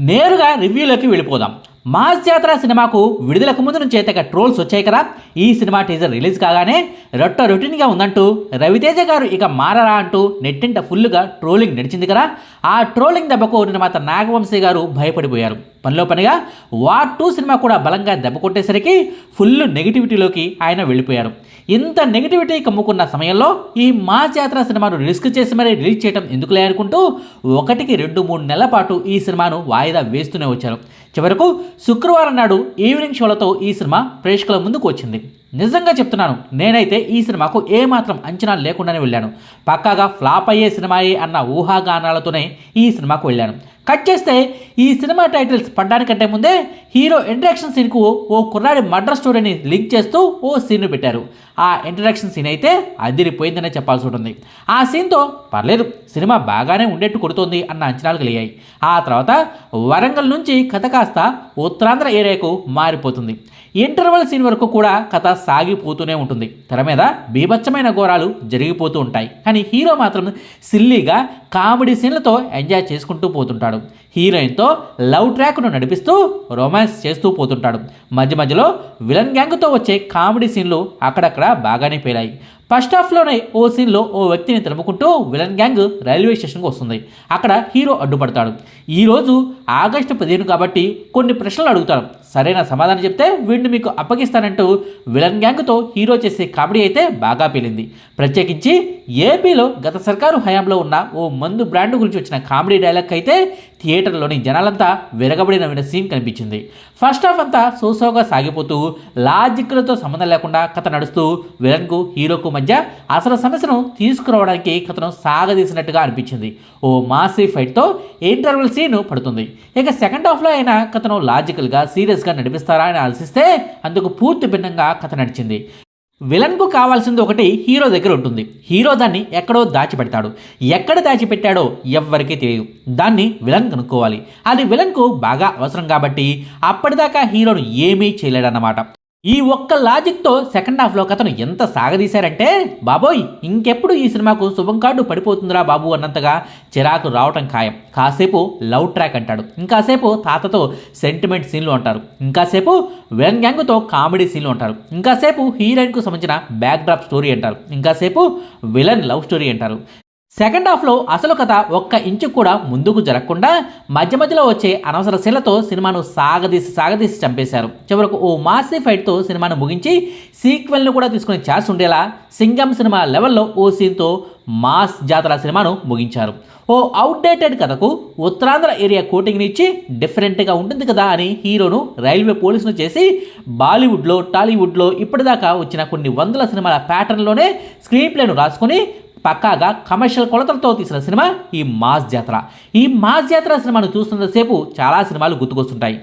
నేరుగా రివ్యూలోకి వెళ్ళిపోదాం. మాస్ జాతర సినిమాకు విడుదలకు ముందు నుంచి అయితే ట్రోల్స్ వచ్చాయి కదా. ఈ సినిమా టీజర్ రిలీజ్ కాగానే రొట్ట రొటీన్గా ఉందంటూ రవితేజ గారు ఇక మారరా అంటూ నెట్టింట ఫుల్గా ట్రోలింగ్ నడిచింది కదా. ఆ ట్రోలింగ్ దెబ్బకు నిర్మాత నాగవంశీ గారు భయపడిపోయారు. పనిలో పనిగా వార్ టూ సినిమా కూడా బలంగా దెబ్బ కొట్టేసరికి ఫుల్ నెగిటివిటీలోకి ఆయన వెళ్ళిపోయారు. ఇంత నెగిటివిటీ కమ్ముకున్న సమయంలో ఈ మా జాతర సినిమాను రిస్క్ చేసి మరీ రిలీజ్ చేయడం ఎందుకులే అనుకుంటూ ఒకటికి రెండు మూడు నెలల పాటు ఈ సినిమాను వాయిదా వేస్తూనే వచ్చారు. చివరకు శుక్రవారం నాడు ఈవినింగ్ షోలతో ఈ సినిమా ప్రేక్షకుల ముందుకు వచ్చింది. నిజంగా చెప్తున్నాను నేనైతే ఈ సినిమాకు ఏమాత్రం అంచనా లేకుండానే వెళ్ళాను. పక్కాగా ఫ్లాప్ అయ్యే సినిమాయే అన్న ఊహాగానాలతోనే ఈ సినిమాకు వెళ్ళాను. కట్ చేస్తే ఈ సినిమా టైటిల్స్ పడ్డానికంటే ముందే హీరో ఇంట్రడక్షన్ సీన్కు ఓ కుర్రాడి మర్డర్ స్టోరీని లింక్ చేస్తూ ఓ సీన్ పెట్టారు. ఆ ఇంట్రడక్షన్ సీన్ అయితే అదిరిపోయిందనే చెప్పాల్సి ఉంటుంది. ఆ సీన్తో పర్లేదు సినిమా బాగానే ఉండేట్టు కొడుతోంది అన్న అంచనాలు కలిగాయి. ఆ తర్వాత వరంగల్ నుంచి కథ కాస్త ఉత్తరాంధ్ర ఏరియాకు మారిపోతుంది. ఇంటర్వల్ సీన్ వరకు కూడా కథ సాగిపోతూనే ఉంటుంది. తెర మీద బీభత్సమైన ఘోరాలు జరిగిపోతూ ఉంటాయి. కానీ హీరో మాత్రం సిల్లీగా కామెడీ సీన్లతో ఎంజాయ్ చేసుకుంటూ పోతుంటాడు. హీరోయిన్తో లవ్ ట్రాక్ను నడిపిస్తూ రొమాన్స్ చేస్తూ పోతుంటాడు. మధ్య మధ్యలో విలన్ గ్యాంగ్తో వచ్చే కామెడీ సీన్లు అక్కడక్కడ బాగానే పేలాయి. ఫస్ట్ హాఫ్లోనే ఓ సీన్లో ఓ వ్యక్తిని తలుపుకుంటూ విలన్ గ్యాంగ్ రైల్వే స్టేషన్కి వస్తుంది. అక్కడ హీరో అడ్డుపడతాడు. ఈరోజు ఆగస్టు పదిహేను కాబట్టి కొన్ని ప్రశ్నలు అడుగుతాడు సరైన సమాధానం చెప్తే వీడిని మీకు అప్పగిస్తానంటూ విలన్ గ్యాంగ్తో హీరో చేసే కామెడీ అయితే బాగా పేలింది. ప్రత్యేకించి ఏపీలో గత సర్కారు హయాంలో ఉన్న ఓ మందు బ్రాండ్ గురించి వచ్చిన కామెడీ డైలాగ్ అయితే థియేటర్లోని జనాలంతా విరగబడిన విన సీన్ కనిపించింది. ఫస్ట్ హాఫ్ అంతా సోసోగా సాగిపోతూ లాజిక్లతో సంబంధం లేకుండా కథ నడుస్తూ విలన్కు హీరోకు మధ్య అసలు సమస్యను తీసుకురావడానికి కథను సాగదీసినట్టుగా అనిపించింది. ఓ మాసీ ఫైట్తో ఇంటర్వల్ సీన్ పడుతుంది. ఇక సెకండ్ హాఫ్లో అయినా కథను లాజికల్గా సీరియస్గా నడిపిస్తారా అని ఆలోచిస్తే అందుకు పూర్తి భిన్నంగా కథ నడిచింది. విలన్కు కావాల్సింది ఒకటి హీరో దగ్గర ఉంటుంది. హీరో దాన్ని ఎక్కడో దాచిపెడతాడు. ఎక్కడ దాచిపెట్టాడో ఎవ్వరికీ తెలియదు. దాన్ని విలన్ కనుక్కోవాలి. అది విలన్కు బాగా అవసరం కాబట్టి అప్పటిదాకా హీరోను ఏమీ చేయలేడన్నమాట. ఈ ఒక్క లాజిక్తో సెకండ్ హాఫ్లో కథను ఎంత సాగదీశారంటే బాబోయ్ ఇంకెప్పుడు ఈ సినిమాకు శుభం కార్డు పడిపోతుందిరా బాబు అన్నంతగా చిరాకు రావటం ఖాయం. కాసేపు లవ్ ట్రాక్ అంటాడు. ఇంకాసేపు తాతతో సెంటిమెంట్ సీన్లు అంటారు. ఇంకాసేపు విలన్ గ్యాంగ్తో కామెడీ సీన్లు అంటారు. ఇంకాసేపు హీరోయిన్కు సంబంధించిన బ్యాక్ డ్రాప్ స్టోరీ అంటారు. ఇంకాసేపు విలన్ లవ్ స్టోరీ అంటారు. సెకండ్ హాఫ్లో అసలు కథ ఒక్క ఇంచు కూడా ముందుకు జరగకుండా మధ్య మధ్యలో వచ్చే అనవసర శీలతో సినిమాను సాగదీసి సాగదీసి చంపేశారు. చివరకు ఓ మాసీ ఫైట్తో సినిమాను ముగించి సీక్వెల్ను కూడా తీసుకునే ఛాన్స్ ఉండేలా సింగం సినిమా లెవెల్లో ఓ సీన్తో మాస్ జాతర సినిమాను ముగించారు. ఓ అవుట్డేటెడ్ కథకు ఉత్తరాంధ్ర ఏరియా కోటింగ్ని ఇచ్చి డిఫరెంట్గా ఉంటుంది కదా అని హీరోను రైల్వే పోలీసును చేసి బాలీవుడ్లో టాలీవుడ్లో ఇప్పటిదాకా వచ్చిన కొన్ని వందల సినిమాల ప్యాటర్న్లోనే స్క్రీన్ ప్లేను రాసుకొని పక్కాగా కమర్షియల్ కొలతలతో తీసిన సినిమా ఈ మాస్ జాతర. ఈ మాస్ జాతర సినిమాను చూస్తున్నంతసేపు చాలా సినిమాలు గుర్తుకొస్తుంటాయి.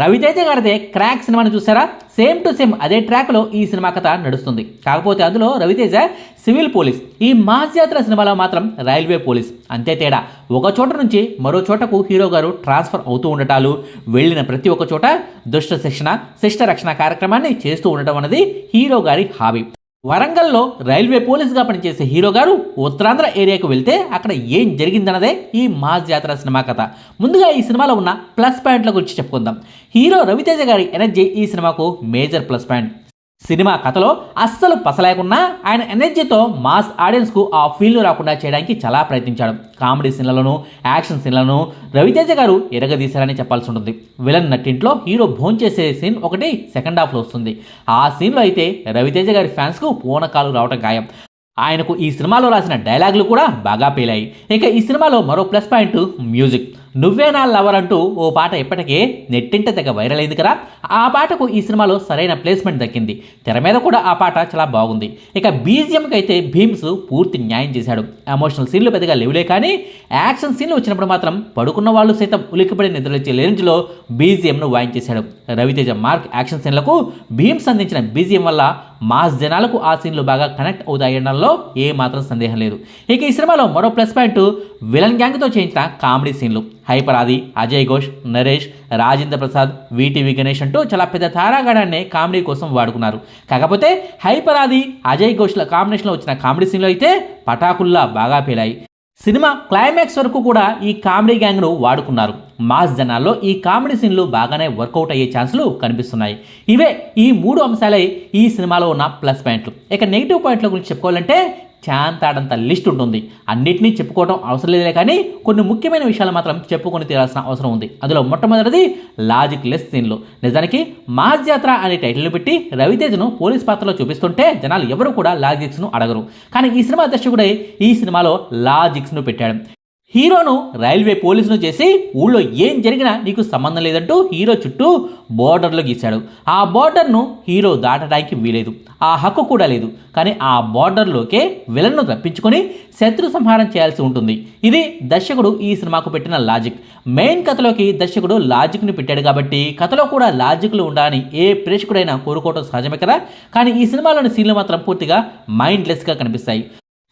రవితేజ గారిదే క్రాక్ సినిమాను చూసారా? సేమ్ టు సేమ్ అదే ట్రాక్లో ఈ సినిమా కథ నడుస్తుంది. కాకపోతే అందులో రవితేజ సివిల్ పోలీస్. ఈ మాస్ జాతర సినిమాలో మాత్రం రైల్వే పోలీస్. అంతే తేడా. ఒక చోట నుంచి మరో చోటకు హీరో గారు ట్రాన్స్ఫర్ అవుతూ ఉండటాలు వెళ్ళిన ప్రతి ఒక్క చోట దుష్ట శిక్షణ శిష్ట రక్షణ కార్యక్రమాన్ని చేస్తూ ఉండటం అనేది హీరో గారి హాబీ. వరంగల్లో రైల్వే పోలీసుగా పనిచేసే హీరో గారు ఉత్తరాంధ్ర ఏరియాకు వెళ్తే అక్కడ ఏం జరిగిందన్నదే ఈ మాస్ జాతర సినిమా కథ. ముందుగా ఈ సినిమాలో ఉన్న ప్లస్ పాయింట్ల గురించి చెప్పుకుందాం. హీరో రవితేజ గారి ఎనర్జీ ఈ సినిమాకు మేజర్ ప్లస్ పాయింట్. సినిమా కథలో అస్సలు పసలేకున్నా ఆయన ఎనర్జీతో మాస్ ఆడియన్స్కు ఆ ఫీల్ రాకుండా చేయడానికి చాలా ప్రయత్నించాడు. కామెడీ సీన్లలోనూ యాక్షన్ సీన్లను రవితేజ గారు ఎరగదీశారని చెప్పాల్సి ఉంటుంది. విలన్ నట్టింట్లో హీరో భోంచేసే సీన్ ఒకటి సెకండ్ హాఫ్లో వస్తుంది. ఆ సీన్లో అయితే రవితేజ గారి ఫ్యాన్స్కు పూనకాలు రావడం ఖాయం. ఆయనకు ఈ సినిమాలో రాసిన డైలాగులు కూడా బాగా పేలాయి. ఇక ఈ సినిమాలో మరో ప్లస్ పాయింట్ మ్యూజిక్. నువ్వే నా లవర్ అంటూ ఓ పాట ఇప్పటికే నెట్టింట తెగ వైరల్ అయింది కదా. ఆ పాటకు ఈ సినిమాలో సరైన ప్లేస్మెంట్ దక్కింది. తెర మీద కూడా ఆ పాట చాలా బాగుంది. ఇక బీజిఎంకి అయితే భీమ్స్ పూర్తి న్యాయం చేశాడు. ఎమోషనల్ సీన్లు పెద్దగా లేవులే కానీ యాక్షన్ సీన్లు వచ్చినప్పుడు మాత్రం పడుకున్న వాళ్ళు సైతం ఉలిక్కిపడి నిద్రలేచే రేంజ్లో బీజిఎంను వాయించేశాడు. రవితేజ మార్క్ యాక్షన్ సీన్లకు భీమ్స్ అందించిన బీజిఎం వల్ల మాస్ జనాలకు ఆ సీన్లు బాగా కనెక్ట్ అవుతాయనడంలో ఏ మాత్రం సందేహం లేదు. ఇక ఈ సినిమాలో మరో ప్లస్ పాయింట్ విలన్ గ్యాంగ్తో చేయించిన కామెడీ సీన్లు హైపర్ ఆది అజయ్ ఘోష్ నరేష్ రాజేంద్ర ప్రసాద్ వీటి గణేష్ అంటూ చాలా పెద్ద తారాగణాన్ని కామెడీ కోసం వాడుకున్నారు. కాకపోతే హైపర్ ఆది అజయ్ ఘోష్ల కాంబినేషన్లో వచ్చిన కామెడీ సీన్లు అయితే పటాకుల్లా బాగా పేలాయి. సినిమా క్లైమాక్స్ వరకు కూడా ఈ కామెడీ గ్యాంగ్ను వాడుకున్నారు. మాస్ జనాల్లో ఈ కామెడీ సీన్లు బాగానే వర్కౌట్ అయ్యే ఛాన్సులు కనిపిస్తున్నాయి. ఇవే ఈ మూడు అంశాలే ఈ సినిమాలో ఉన్న ప్లస్ పాయింట్లు. ఇక నెగిటివ్ పాయింట్ల గురించి చెప్పుకోవాలంటే చాంతాడంత లిస్ట్ ఉంటుంది. అన్నిటినీ చెప్పుకోవడం అవసరం లేదులే కానీ కొన్ని ముఖ్యమైన విషయాలు మాత్రం చెప్పుకొని తీరాల్సిన అవసరం ఉంది. అందులో మొట్టమొదటిది లాజిక్ లెస్ సీన్లు. నిజానికి మాస్ జాత్ర అనే టైటిల్ని పెట్టి రవితేజను పోలీస్ పాత్రలో చూపిస్తుంటే జనాలు ఎవరు కూడా లాజిక్స్ను అడగరు. కానీ ఈ సినిమా దర్శకుడే ఈ సినిమాలో లాజిక్స్ను పెట్టాడు. హీరోను రైల్వే పోలీసును చేసి ఊళ్ళో ఏం జరిగినా నీకు సంబంధం లేదంటూ హీరో చుట్టూ బోర్డర్లో గీశాడు. ఆ బోర్డర్ను హీరో దాటడానికి వీలేదు. ఆ హక్కు కూడా లేదు. కానీ ఆ బోర్డర్లోకే విలన్ను తప్పించుకొని శత్రు సంహారం చేయాల్సి ఉంటుంది. ఇది దర్శకుడు ఈ సినిమాకు పెట్టిన లాజిక్. మెయిన్ కథలోకి దర్శకుడు లాజిక్ని పెట్టాడు కాబట్టి కథలో కూడా లాజిక్లు ఉండాలని ఏ ప్రేక్షకుడైనా కోరుకోవడం సహజమే కదా? కానీ ఈ సినిమాలోని సీన్లు మాత్రం పూర్తిగా మైండ్లెస్గా కనిపిస్తాయి.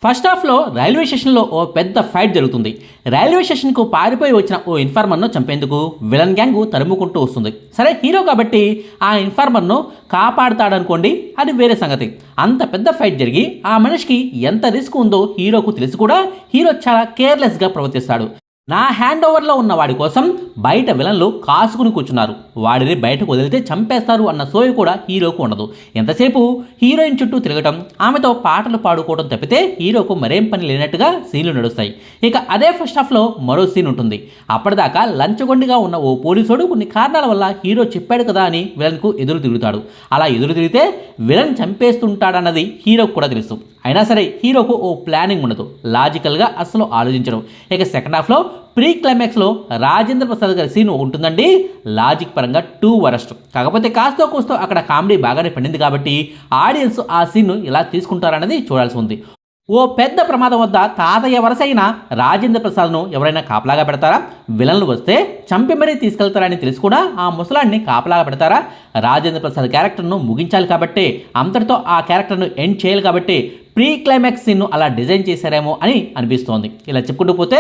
ఫస్ట్ హాఫ్లో రైల్వే స్టేషన్లో ఓ పెద్ద ఫైట్ జరుగుతుంది. రైల్వే స్టేషన్కు పారిపోయి వచ్చిన ఓ ఇన్ఫార్మర్ను చంపేందుకు విలన్ గ్యాంగ్ తరుముకుంటూ వస్తుంది. సరే హీరో కాబట్టి ఆ ఇన్ఫార్మర్ను కాపాడుతాడనుకోండి అది వేరే సంగతి. అంత పెద్ద ఫైట్ జరిగి ఆ మనిషికి ఎంత రిస్క్ ఉందో హీరోకు తెలిసి కూడా హీరో చాలా కేర్లెస్గా ప్రవర్తిస్తాడు. నా హ్యాండ్ ఓవర్లో ఉన్న వాడి కోసం బయట విలన్లు కాసుకుని కూర్చున్నారు. వాడిని బయటకు వదిలితే చంపేస్తారు అన్న సోయి కూడా హీరోకు ఉండదు. ఎంతసేపు హీరోయిన్ చుట్టూ తిరగటం ఆమెతో పాటలు పాడుకోవడం తప్పితే హీరోకు మరేం పని లేనట్టుగా సీన్లు నడుస్తాయి. ఇక అదే ఫస్ట్ హాఫ్లో మరో సీన్ ఉంటుంది. అప్పటిదాకా లంచగొండిగా ఉన్న ఓ పోలీసుడు కొన్ని కారణాల వల్ల హీరో చెప్పాడు కదా అని విలన్కు ఎదురు తిరుగుతాడు. అలా ఎదురు తిరిగితే విలన్ చంపేస్తుంటాడన్నది హీరోకు కూడా తెలుసు. అయినా సరే హీరోకు ఓ ప్లానింగ్ ఉండదు. లాజికల్గా అస్సలు ఆలోచించడం ఇక సెకండ్ హాఫ్లో ప్రీ క్లైమాక్స్లో రాజేంద్ర ప్రసాద్ గారి సీన్ ఉంటుందండి. లాజిక్ పరంగా టూ వరస్ట్. కాకపోతే కాస్తో కూస్తో అక్కడ కామెడీ బాగానే పండింది కాబట్టి ఆడియన్స్ ఆ సీన్ను ఎలా తీసుకుంటారన్నది చూడాల్సి ఉంది. ఓ పెద్ద ప్రమాదం వద్ద తాతయ్య వరుస అయిన రాజేంద్ర ప్రసాద్ను ఎవరైనా కాపలాగా పెడతారా? విలన్లు వస్తే చంపి మరీ తీసుకెళ్తారని తెలిసి కూడా ఆ ముసలాన్ని కాపలాగా పెడతారా? రాజేంద్ర ప్రసాద్ క్యారెక్టర్ను ముగించాలి కాబట్టి అంతటితో ఆ క్యారెక్టర్ను ఎండ్ చేయాలి కాబట్టి ప్రీ క్లైమాక్స్ సీన్ను అలా డిజైన్ చేశారేమో అని అనిపిస్తోంది. ఇలా చెప్పుకుంటూ పోతే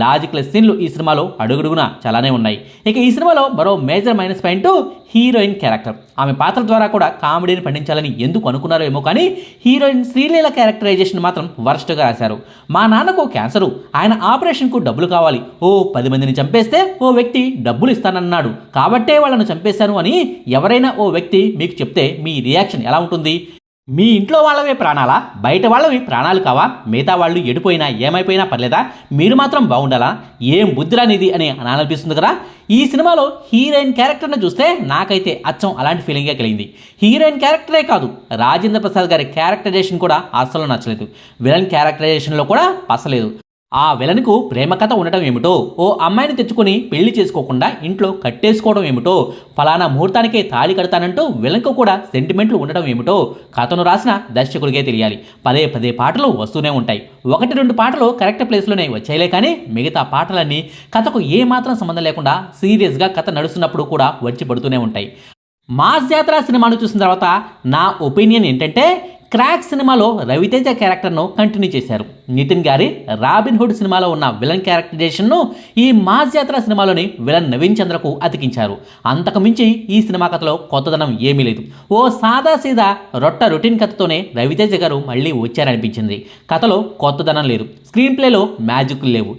లాజిక్లెస్ సీన్లు ఈ సినిమాలో అడుగుడుగునా చాలానే ఉన్నాయి. ఇక ఈ సినిమాలో మరో major minus point heroine character. ఆమె పాత్ర ద్వారా కూడా కామెడీని పండించాలని ఎందుకు అనుకున్నారో ఏమో కానీ హీరోయిన్ శ్రీలీల క్యారెక్టరైజేషన్ మాత్రం వర్స్ట్గా రాశారు. మా నాన్నకు క్యాన్సరు. ఆయన ఆపరేషన్కు డబ్బులు కావాలి. ఓ పది మందిని చంపేస్తే ఓ వ్యక్తి డబ్బులు ఇస్తానన్నాడు. కాబట్టే వాళ్ళను చంపేశాను అని ఎవరైనా ఓ వ్యక్తి మీకు చెప్తే మీ రియాక్షన్ ఎలా ఉంటుంది? మీ ఇంట్లో వాళ్ళవే ప్రాణాలా? బయట వాళ్ళవి ప్రాణాలు కావా? మిగతా వాళ్ళు ఎడిపోయినా ఏమైపోయినా పర్లేదా? మీరు మాత్రం బాగుండాలా? ఏం బుద్ధిరానిది అని అనిపిస్తుంది కదా? ఈ సినిమాలో హీరోయిన్ క్యారెక్టర్ను చూస్తే నాకైతే అచ్చం అలాంటి ఫీలింగే కలిగింది. హీరోయిన్ క్యారెక్టరే కాదు రాజేంద్ర ప్రసాద్ గారి క్యారెక్టరైజేషన్ కూడా అస్సలు నచ్చలేదు. విలన్ క్యారెక్టరైజేషన్లో కూడా పసలేదు. ఆ విలన్కు ప్రేమ కథ ఉండటం ఏమిటో ఓ అమ్మాయిని తెచ్చుకొని పెళ్ళి చేసుకోకుండా ఇంట్లో కట్టేసుకోవడం ఏమిటో ఫలానా ముహూర్తానికే తాళి కడతానంటూ విలన్కు కూడా సెంటిమెంట్లు ఉండటం ఏమిటో కథను రాసిన దర్శకుడికే తెలియాలి. పదే పదే పాటలు వస్తూనే ఉంటాయి. ఒకటి రెండు పాటలు కరెక్ట్ ప్లేస్లోనే వచ్చాయిలే కానీ మిగతా పాటలన్నీ కథకు ఏమాత్రం సంబంధం లేకుండా సీరియస్గా కథ నడుస్తున్నప్పుడు కూడా వచ్చి పడుతూనే ఉంటాయి. మాస్ జాతర సినిమాను చూసిన తర్వాత నా ఒపీనియన్ ఏంటంటే క్రాక్ సినిమాలో రవితేజ క్యారెక్టర్ను కంటిన్యూ చేశారు. నితిన్ గారి రాబిన్ హుడ్ సినిమాలో ఉన్న విలన్ క్యారెక్టరైజేషన్ను ఈ మాస్ జాతర సినిమాలోని విలన్ నవీన్ చంద్రకు అతికించారు. అంతకు మించి ఈ సినిమా కథలో కొత్తదనం ఏమీ లేదు. ఓ సాదా సీదా రొట్ట రొటీన్ కథతోనే రవితేజ గారు మళ్ళీ వచ్చారనిపించింది. కథలో కొత్తదనం లేదు. స్క్రీన్ ప్లేలో మ్యాజిక్లు లేవు.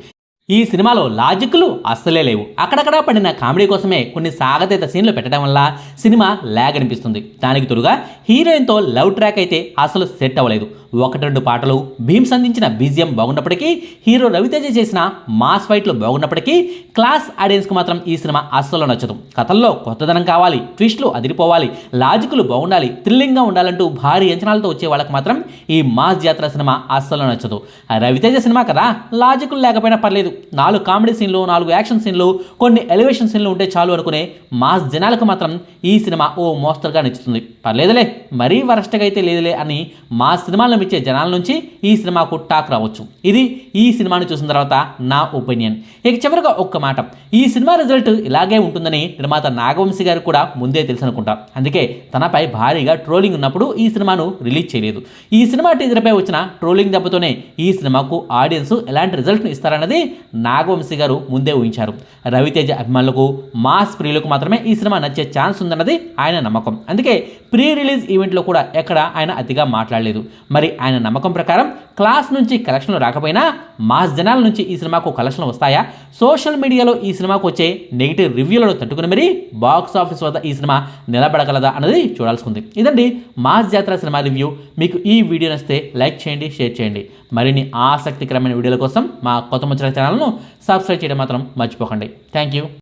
ఈ సినిమాలో లాజిక్లు అస్సలే లేవు. అక్కడక్కడ పడిన కామెడీ కోసమే కొన్ని సాగతీత సీన్లు పెట్టడం వల్ల సినిమా ల్యాగ్ అనిపిస్తుంది దానికి తొలుగా హీరోయిన్తో లవ్ ట్రాక్ అయితే అసలు సెట్ అవ్వలేదు. ఒకటి రెండు పాటలు భీమ్స్ అందించిన బీజియం బాగున్నప్పటికీ హీరో రవితేజ చేసిన మాస్ ఫైట్లు బాగున్నప్పటికీ క్లాస్ ఆడియన్స్కి మాత్రం ఈ సినిమా అస్సలు నచ్చదు. కథల్లో కొత్తదనం కావాలి ట్విస్ట్లు అదిరిపోవాలి లాజిక్లు బాగుండాలి థ్రిల్లింగ్గా ఉండాలంటూ భారీ అంచనాలతో వచ్చే వాళ్ళకి మాత్రం ఈ మాస్ జాతర సినిమా అస్సలు నచ్చదు. రవితేజ సినిమా కదా లాజిక్లు లేకపోయినా పర్లేదు. నాలుగు కామెడీ సీన్లు నాలుగు యాక్షన్ సీన్లు కొన్ని ఎలివేషన్ సీన్లు ఉంటే చాలు అనుకునే మాస్ జనాలకు మాత్రం ఈ సినిమా ఓ మోస్తరుగా నచ్చుతుంది. పర్లేదులే మరీ వరస్ట్గా అయితే లేదులే అని మా సినిమాలను ఇచ్చే జనాల నుంచి ఈ సినిమాకు టాక్ రావచ్చు. ఇది ఈ సినిమాను చూసిన తర్వాత నా ఒపీనియన్. ఇక చివరిగా ఒక్క మాట. ఈ సినిమా రిజల్ట్ ఇలాగే ఉంటుందని నిర్మాత నాగవంశి గారు కూడా ముందే తెలుసు అనుకుంటా అందుకే తనపై భారీగా ట్రోలింగ్ ఉన్నప్పుడు ఈ సినిమాను రిలీజ్ చేయలేదు. ఈ సినిమా టీజర్పై వచ్చిన ట్రోలింగ్ దెబ్బతోనే ఈ సినిమాకు ఆడియన్స్ ఎలాంటి రిజల్ట్ను ఇస్తారన్నది నాగవంశి గారు ముందే ఊహించారు. రవితేజ అభిమానులకు మాస్ ప్రియులకు మాత్రమే ఈ సినిమా నచ్చే ఛాన్స్ ఉందన్నది ఆయన నమ్మకం. అందుకే ప్రీ రిలీజ్ ఈవెంట్లో కూడా ఎక్కడ ఆయన అతిగా మాట్లాడలేదు. మరి ఆయన నమ్మకం ప్రకారం క్లాస్ నుంచి కలెక్షన్లు రాకపోయినా మాస్ జనాల నుంచి ఈ సినిమాకు కలెక్షన్లు వస్తాయా? సోషల్ మీడియాలో ఈ సినిమాకు వచ్చే నెగిటివ్ రివ్యూలను తట్టుకుని మరి బాక్స్ ఆఫీస్ వద్ద ఈ సినిమా నిలబడగలదా అన్నది చూడాల్సి ఉంది. ఇదండి మాస్ జాతర సినిమా రివ్యూ. మీకు ఈ వీడియో నచ్చితే లైక్ చేయండి షేర్ చేయండి. మరిన్ని ఆసక్తికరమైన వీడియోల కోసం మా కొత్త ముచ్చట ఛానల్ను సబ్స్క్రైబ్ చేయడం మాత్రం మర్చిపోకండి. Thank you.